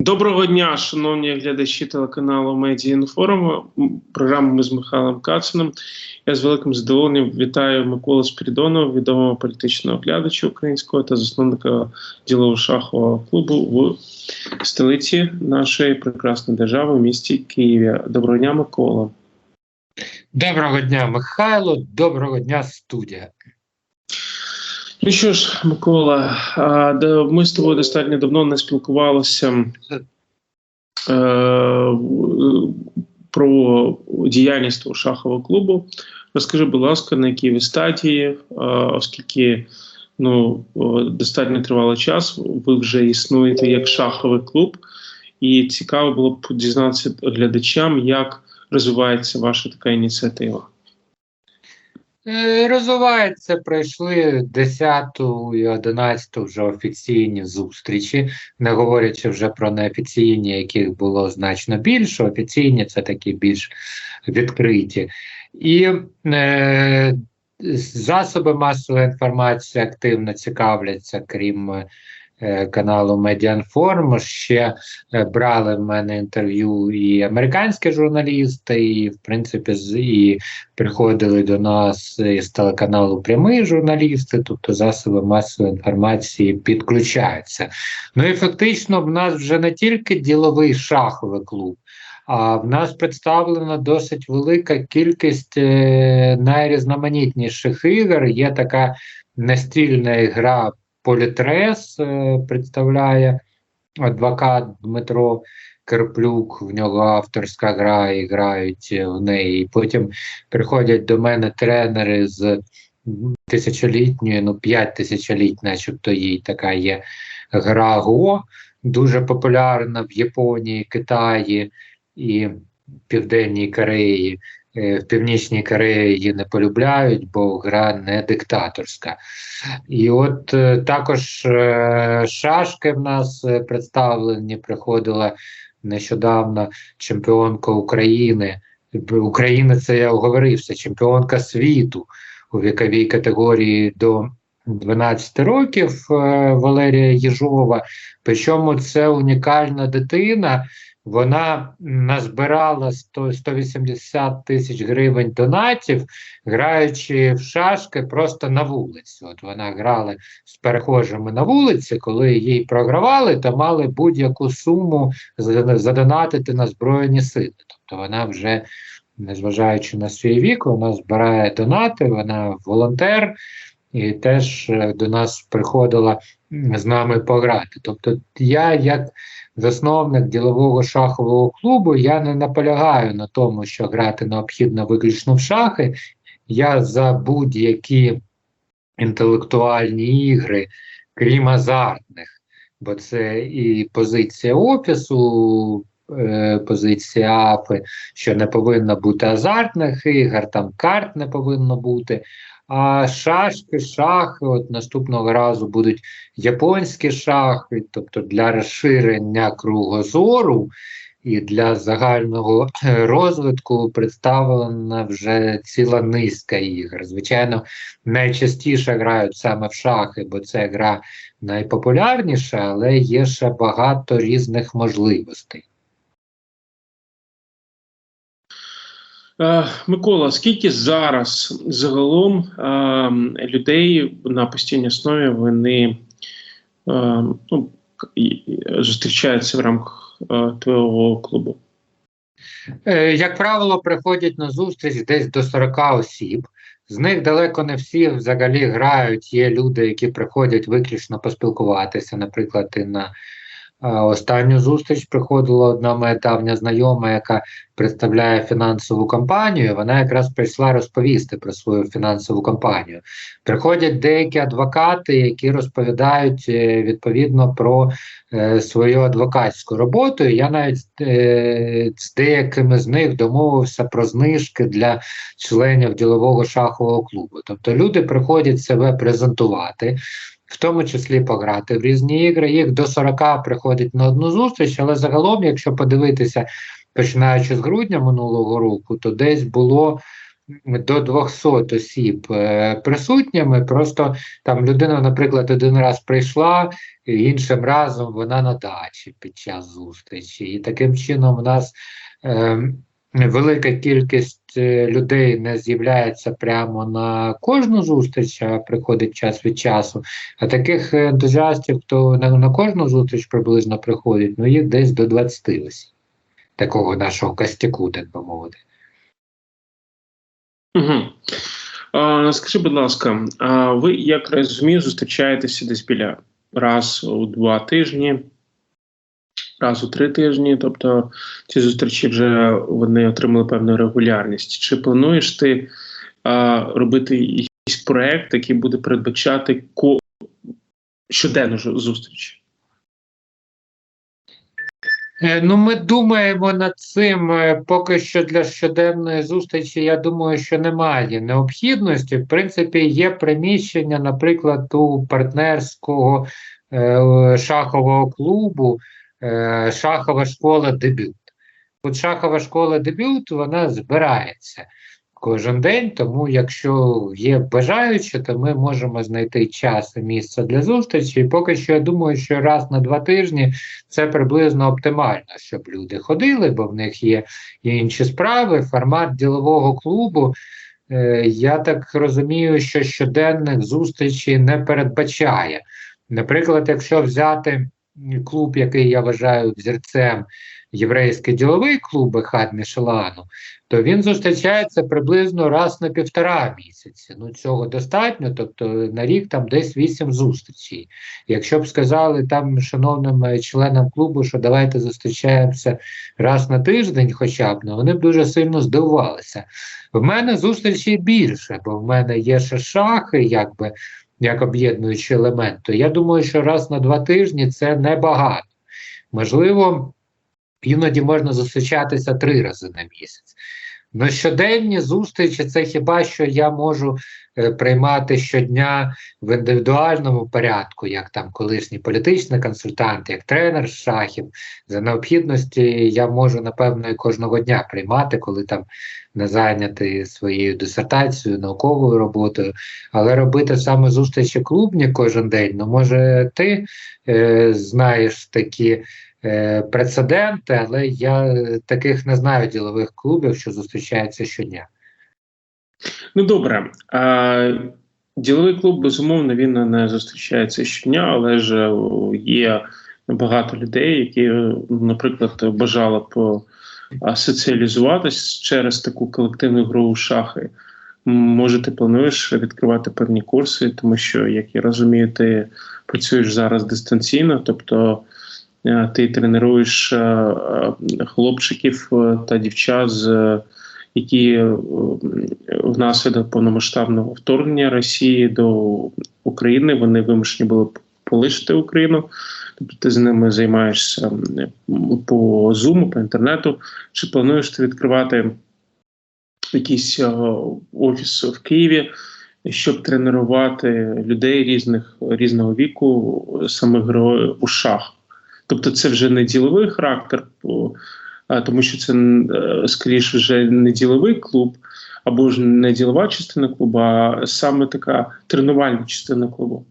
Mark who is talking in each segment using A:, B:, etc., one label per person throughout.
A: Доброго дня, шановні глядачі телеканалу Медіаінформ. Програму ми з Михайлом Кацином. Я з великим задоволенням вітаю Миколу Спірідонова, відомого політичного глядача українського та засновника ділово-шахового клубу в столиці нашої прекрасної держави в місті Києві. Доброго дня, Микола.
B: Доброго дня, Михайло. Доброго дня, студія.
A: Ну що ж, Микола, ми з тобою достатньо давно не спілкувалися е, про діяльність твого шахового клубу. Розкажи, будь ласка, на якій ви стадії, е, оскільки ну, достатньо тривалий час, ви вже існуєте як шаховий клуб, і цікаво було б дізнатися глядачам, як розвивається ваша така ініціатива.
B: Е, Розвивається, пройшли 10 і 11 вже офіційні зустрічі, не говорячи вже про неофіційні, яких було значно більше. Офіційні це такі більш відкриті. І е, засоби масової інформації активно цікавляться, крім каналу Медіанформ. Ще е, брали в мене інтерв'ю і американські журналісти, і в принципі і приходили до нас із телеканалу прямі журналісти, тобто засоби масової інформації підключаються. Ну і фактично в нас вже не тільки діловий шаховий клуб. А в нас представлена досить велика кількість е, найрізноманітніших ігор. Є така настільна гра Політрес, е, представляє адвокат Дмитро Керплюк, в нього авторська гра, і грають в неї. Потім приходять до мене тренери з тисячолітньої, ну, п'ять тисячоліть, начебто їй така є гра Го, дуже популярна в Японії, Китаї і Південній Кореї. Е, В Північній Кореї її не полюбляють, бо гра не диктаторська. І от е, також е, шашки в нас представлені, приходила нещодавно чемпіонка України. України це я оговорився, чемпіонка світу у віковій категорії до 12 років Валерія Єжова. Причому це унікальна дитина. Вона назбирала 100, 180 тисяч гривень донатів, граючи в шашки просто на вулиці. От вона грала з перехожими на вулиці, коли їй програвали, то мали будь-яку суму задонатити на Збройні Сили. Тобто вона вже, незважаючи на свій вік, вона збирає донати, вона волонтер і теж е, до нас приходила з нами пограти. Тобто, я, як засновник ділового шахового клубу, я не наполягаю на тому, що грати необхідно виключно в шахи. Я за будь-які інтелектуальні ігри, крім азартних, бо це і позиція офісу, е, позиція АФИ, що не повинно бути азартних ігор, там карт не повинно бути. А шашки, шахи, от наступного разу будуть японські шахи, тобто для розширення кругозору і для загального розвитку представлена вже ціла низка ігор. Звичайно, найчастіше грають саме в шахи, бо це гра найпопулярніша, але є ще багато різних можливостей.
A: Микола, скільки зараз загалом е, людей на постійній основі вони е, ну, зустрічаються в рамках е, твого клубу?
B: Е, Як правило, приходять на зустріч десь до 40 осіб. З них далеко не всі взагалі грають. Є люди, які приходять виключно поспілкуватися. Наприклад, і на е, останню зустріч приходила одна моя давня знайома, яка представляє фінансову компанію. Вона якраз прийшла розповісти про свою фінансову компанію. Приходять деякі адвокати, які розповідають е, відповідно про е, свою адвокатську роботу. Я навіть е, з деякими з них домовився про знижки для членів ділового шахового клубу. Тобто люди приходять себе презентувати. В тому числі пограти в різні ігри. Їх до 40 приходить на одну зустріч, але загалом, якщо подивитися, починаючи з грудня минулого року, то десь було до 200 осіб е, присутніми. Просто там людина, наприклад, один раз прийшла, іншим разом вона на дачі під час зустрічі. І таким чином у нас е, велика кількість е, людей не з'являється прямо на кожну зустріч, а приходить час від часу. А таких ентузіастів, хто на, на кожну зустріч приблизно приходить, ну їх десь до 20 осіб. Такого нашого костяку, так би мовити.
A: Угу. А, скажи, будь ласка, а ви, як розумію, зустрічаєтеся десь біля раз у два тижні, раз у три тижні, тобто ці зустрічі вже вони отримали певну регулярність. Чи плануєш ти а, робити якийсь проект, який буде передбачати ко щоденну зустріч?
B: Е, Ну, ми думаємо над цим. е, Поки що для щоденної зустрічі, я думаю, що немає необхідності. В принципі, є приміщення, наприклад, у партнерського е, шахового клубу, е, шахова школа дебют. От шахова школа дебют вона збирається кожен день, тому якщо є бажаючі, то ми можемо знайти час і місце для зустрічі. І поки що я думаю, що раз на два тижні це приблизно оптимально, щоб люди ходили, бо в них є і інші справи. Формат ділового клубу. е, Я так розумію, що щоденних зустрічей не передбачає. Наприклад, якщо взяти клуб, який я вважаю взірцем, єврейський діловий клуб Хад Мішелану, то він зустрічається приблизно раз на півтора місяці. Ну цього достатньо, тобто на рік там десь вісім зустрічей. Якщо б сказали там шановним членам клубу, що давайте зустрічаємося раз на тиждень, хоча б ну вони б дуже сильно здивувалися. В мене зустрічей більше, бо в мене є ще шахи, якби як об'єднуючий елемент. То я думаю, що раз на два тижні це небагато. Можливо, іноді можна зустрічатися три рази на місяць. Ну, щоденні зустрічі це хіба що я можу приймати щодня в індивідуальному порядку, як там колишній політичний консультант, як тренер шахів. За необхідності я можу, напевно, і кожного дня приймати, коли там не зайнятий своєю дисертацією, науковою роботою. Але робити саме зустрічі клубні кожен день, ну може ти е, знаєш такі е, прецеденти, але я е, таких не знаю ділових клубів, що зустрічаються щодня.
A: Ну добре. А, діловий клуб, безумовно, він не зустрічається щодня, але ж є багато людей, які, е, наприклад, бажали б а, соціалізуватись через таку колективну гру у шахи. Може, ти плануєш відкривати певні курси, тому що, як я розумію, ти працюєш зараз дистанційно, тобто е, ти тренуєш е, е, хлопчиків е, та дівчат, з, е, які е, внаслідок повномасштабного вторгнення Росії до України вони вимушені були полишити Україну. Тобто ти з ними займаєшся по Zoom, по інтернету. Чи плануєш ти відкривати якийсь е, офіс в Києві, щоб тренувати людей різних різного віку, саме героїв у шах? Тобто, це вже не діловий характер, тому що це е, скоріше вже не діловий клуб, або ж не ділова частина клубу, а саме така тренувальна частина клубу.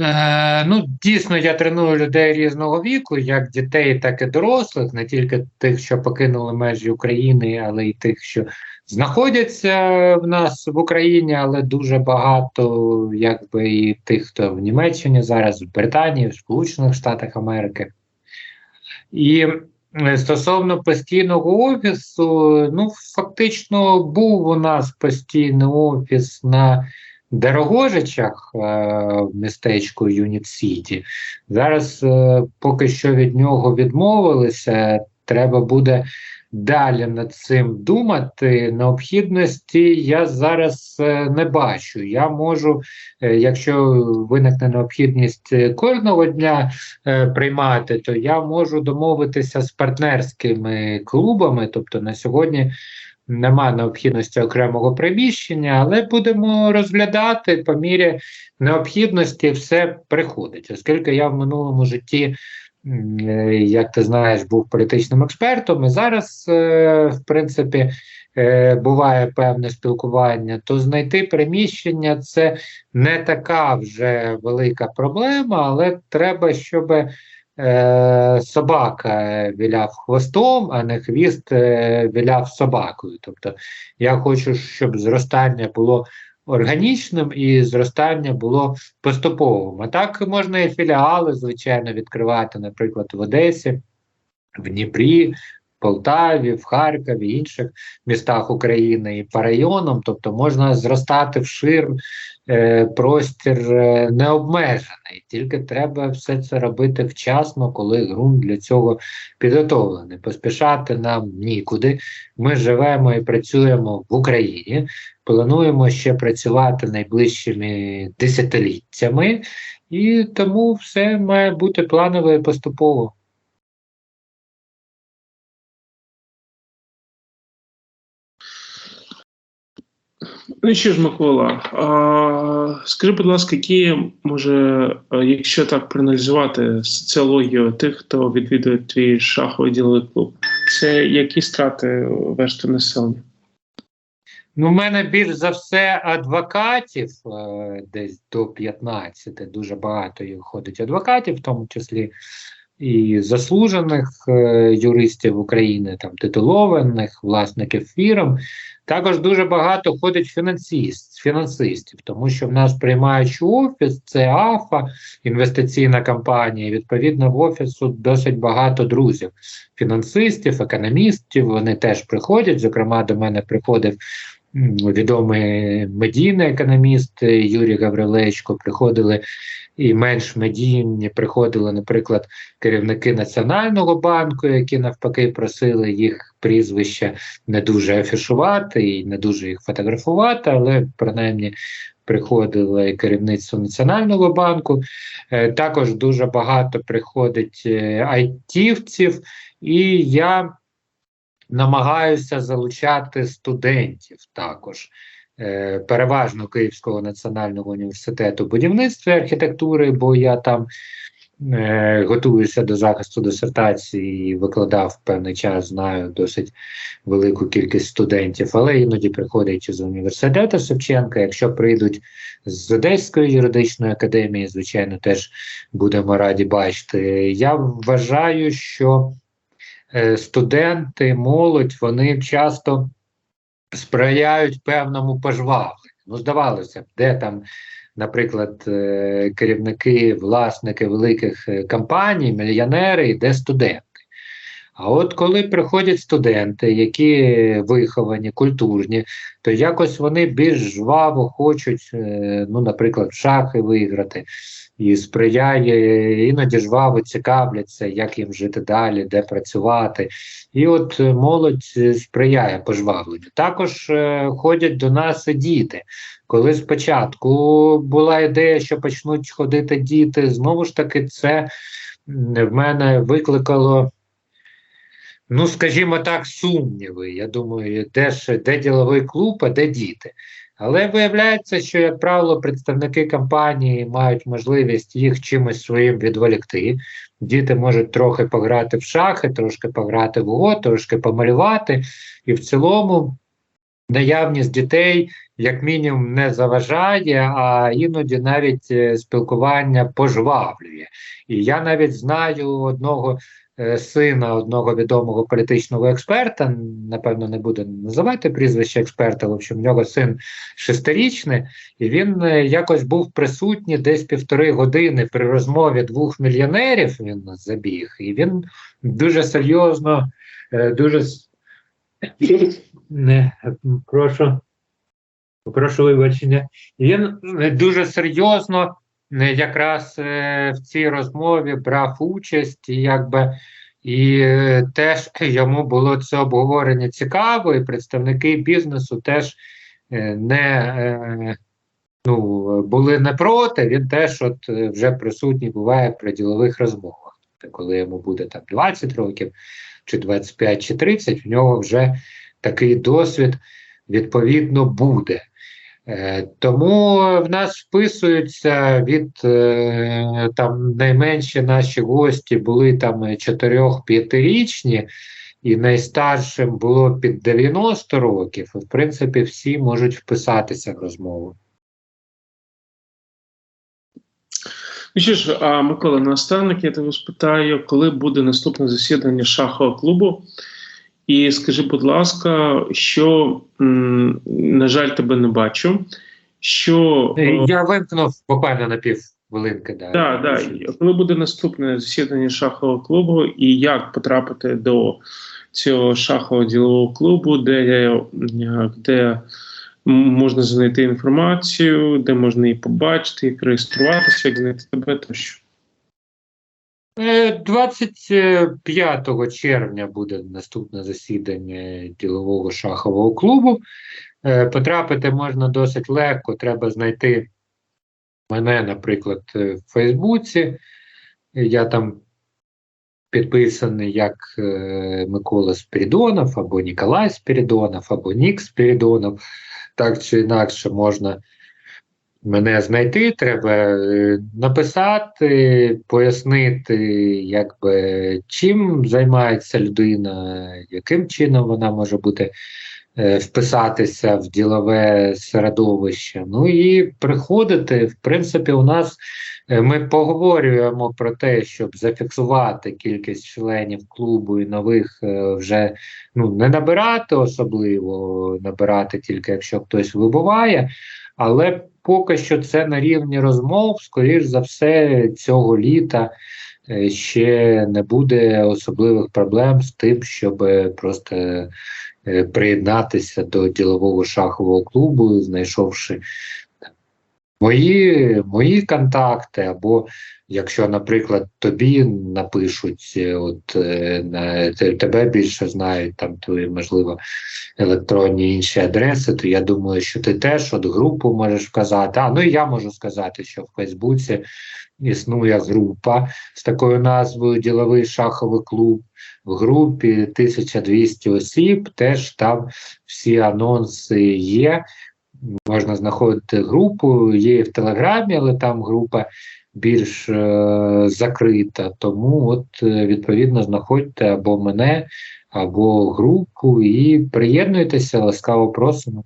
B: Е, ну, дійсно, я треную людей різного віку, як дітей, так і дорослих, не тільки тих, що покинули межі України, але й тих, що знаходяться в нас в Україні, але дуже багато, якби і тих, хто в Німеччині зараз, в Британії, в Сполучених Штатах Америки. І е, стосовно постійного офісу, ну, фактично був у нас постійний офіс на Дорогожичах е, в містечку Юніт Сіті. Зараз е, поки що від нього відмовилися. Треба буде далі над цим думати. Необхідності я зараз е, не бачу. Я можу, е, якщо виникне необхідність е, кожного дня приймати, то я можу домовитися з партнерськими клубами. Тобто на сьогодні нема необхідності окремого приміщення, але будемо розглядати по мірі необхідності все приходить. Оскільки я в минулому житті, як ти знаєш, був політичним експертом, і зараз, е, в принципі, е, буває певне спілкування, то знайти приміщення це не така вже велика проблема, але треба, щоб е, собака віляв хвостом, а не хвіст е, віляв собакою. Тобто я хочу, щоб зростання було органічним і зростання було поступовим. А так можна і філіали, звичайно, відкривати, наприклад, в Одесі, в Дніпрі, Полтаві, в Харкові, інших містах України і по районам, тобто можна зростати вшир е, простір е, необмежений, тільки треба все це робити вчасно, коли ґрунт для цього підготовлений. Поспішати нам нікуди. Ми живемо і працюємо в Україні. Плануємо ще працювати найближчими десятиліттями, і тому все має бути планово і поступово.
A: Ну що ж, Микола, а, скажи, будь ласка, які може, якщо так проаналізувати соціологію тих, хто відвідує твій шаховий діловий клуб, це які страти верстви населення?
B: Ну, в мене більш за все адвокатів, е, десь до 15, дуже багато їх ходить адвокатів, в тому числі і заслужених е, юристів України, там титулованих, власників фірм. Також дуже багато ходить фінансист, фінансистів, тому що в нас приймаючий офіс, це АФА, інвестиційна компанія. Відповідно, в офісу досить багато друзів, фінансистів, економістів. Вони теж приходять. Зокрема, до мене приходив відомий медійний економіст е, Юрій Гаврилечко. Приходили і менш медійні, приходили, наприклад, керівники Національного банку, які навпаки просили їх прізвища не дуже афішувати і не дуже їх фотографувати, але принаймні приходило і керівництво Національного банку. Е, також дуже багато приходить е, айтівців, і я намагаюся залучати студентів також. Е, переважно Київського національного університету будівництва і архітектури, бо я там е, готуюся до захисту дисертації і викладав певний час, знаю досить велику кількість студентів, але іноді приходять з університету Шевченка. Якщо прийдуть з Одеської юридичної академії, звичайно, теж будемо раді бачити. Я вважаю, що е, студенти, молодь, вони часто сприяють певному пожвавленню. Ну, здавалося б, де там, наприклад, е, керівники, власники великих е, компаній, мільйонери, і де студенти. А от коли приходять студенти, які виховані, культурні, то якось вони більш жваво хочуть, е, ну, наприклад, шахи виграти, і сприяє, іноді жваво цікавляться, як їм жити далі, де працювати. І от е, молодь е, сприяє пожвавленню. Також е, ходять до нас діти. Коли спочатку була ідея, що почнуть ходити діти, знову ж таки, це в мене викликало. Ну, скажімо так, сумніви. Я думаю, де ж де діловий клуб, а де діти. Але виявляється, що, як правило, представники компанії мають можливість їх чимось своїм відволікти. Діти можуть трохи пограти в шахи, трошки пограти в го, трошки помалювати. І в цілому наявність дітей, як мінімум, не заважає, а іноді навіть е, спілкування пожвавлює. І я навіть знаю одного сина одного відомого політичного експерта, напевно, не буду називати прізвище експерта, в общем, в нього син шестирічний, і він е, якось був присутній десь півтори години при розмові двох мільйонерів. Він забіг, і він дуже серйозно, е, дуже не прошу. Прошу вибачення, він дуже серйозно якраз е, в цій розмові брав участь, і якби і е, теж йому було це обговорення цікаво, і представники бізнесу теж е, не ну, були не проти. Він теж от вже присутній буває при ділових розмовах. Коли йому буде там 20 років, чи 25, чи 30, в нього вже такий досвід відповідно буде. Е, тому в нас вписуються від е, там найменші наші гості були там 4-5-річні, і найстаршим було під 90 років, в принципі всі можуть вписатися в розмову.
A: Ну що ж, а Микола, наостанок я тебе спитаю, коли буде наступне засідання шахового клубу? І скажи, будь ласка, що, на жаль, тебе не бачу. Що
B: Е,
A: е,
B: Я вимкнув буквально на пів хвилинки. Да,
A: Да, да. Коли буде наступне засідання шахового клубу, і як потрапити до цього шахового ділового клубу, де, е, де можна знайти інформацію, де можна її побачити, як реєструватися, як знайти тебе тощо.
B: Е, 25 червня буде наступне засідання ділового шахового клубу. Е, Потрапити можна досить легко. Треба знайти мене, наприклад, е, в Фейсбуці. Я там підписаний як е, Микола Спірідонов, або Ніколай Спірідонов, або Нік Спірідонов. Так чи інакше можна мене знайти, треба е, написати, пояснити, якби, чим займається людина, яким чином вона може бути е, вписатися в ділове середовище. Ну і приходити, в принципі, у нас е, ми поговорюємо про те, щоб зафіксувати кількість членів клубу і нових вже ну, не набирати особливо, набирати тільки якщо хтось вибуває. Але поки що це на рівні розмов, скоріш за все, цього літа е, ще не буде особливих проблем з тим, щоб е, просто е, приєднатися до ділового шахового клубу, знайшовши мої, мої контакти, або якщо, наприклад, тобі напишуть, е, от е, на тебе більше знають, там твої, можливо, електронні інші адреси, то я думаю, що ти теж от групу можеш вказати. А ну і я можу сказати, що в Фейсбуці існує група з такою назвою Діловий шаховий клуб. В групі 1200 осіб, теж там всі анонси є. Можна знаходити групу, є в Телеграмі, але там група більш е, закрита. Тому, от, е, відповідно, знаходьте або мене, або групу і приєднуйтеся, ласкаво просимо.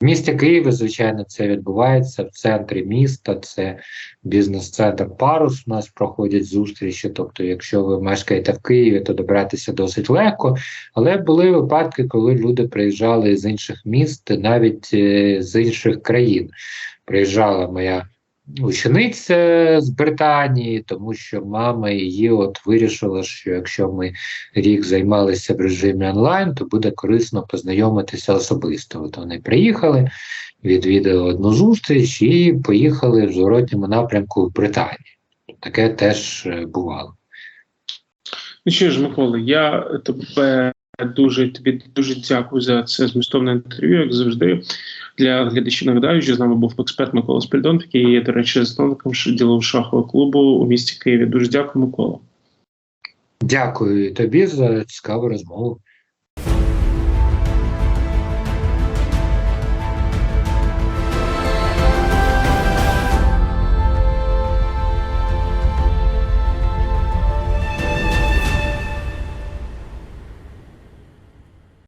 B: В місті Києві, звичайно, це відбувається в центрі міста. Це бізнес-центр Парус. У нас проходять зустрічі. Тобто, якщо ви мешкаєте в Києві, то добратися досить легко. Але були випадки, коли люди приїжджали з інших міст, навіть е, з інших країн. Приїжджала моя учениця з Британії, тому що мама її от вирішила, що якщо ми рік займалися в режимі онлайн, то буде корисно познайомитися особисто. От вони приїхали, відвідали одну зустріч і поїхали в зворотньому напрямку в Британію. Таке теж е, бувало.
A: Ну що ж, Микола, я тебе дуже тобі дуже дякую за це змістовне інтерв'ю, як завжди. Для глядачів нагадаю, що з нами був експерт Микола Спільдон, який є, до речі, засновником ділового шахового клубу у місті Києві. Дуже дякую, Микола.
B: Дякую тобі за цікаву розмову.